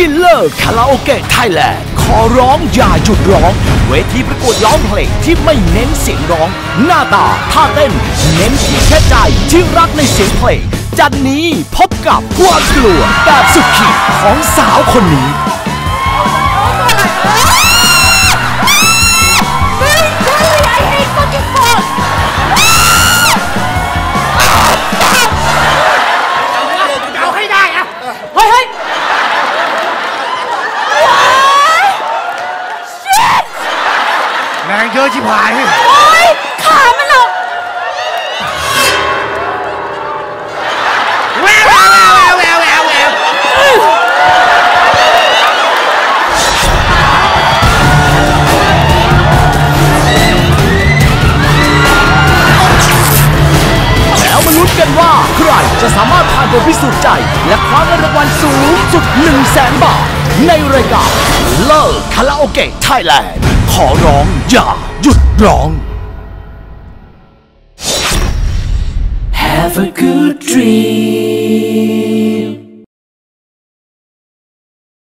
คิลเลอร์คาราโอเกะไทยแลนด์ขอร้องอย่าหยุดร้อง เวทีประกวดร้องเพลงที่ไม่เน้นเสียงร้อง หน้าตาท่าเต้น เน้นที่แค่ใจที่รักในเสียงเพลงจันนี้พบกับความกลัวแบบสุดขีดของสาวคนนี้ งเยอะชิบหาย โอ๊ยขามันหรอกแววแววแววแววแววแววแล้วมาลุ้นกันว่า ใครจะสามารถผ่านบทพิสูจน์ใจ และคว้าเงินรางวัลสูงสุด1 0 0 0 0แสนบาท ในรายการเลิกคาราโอเกะไทยแลนด์ขอร้อง อย่าหยุดร้อง Have a good dream.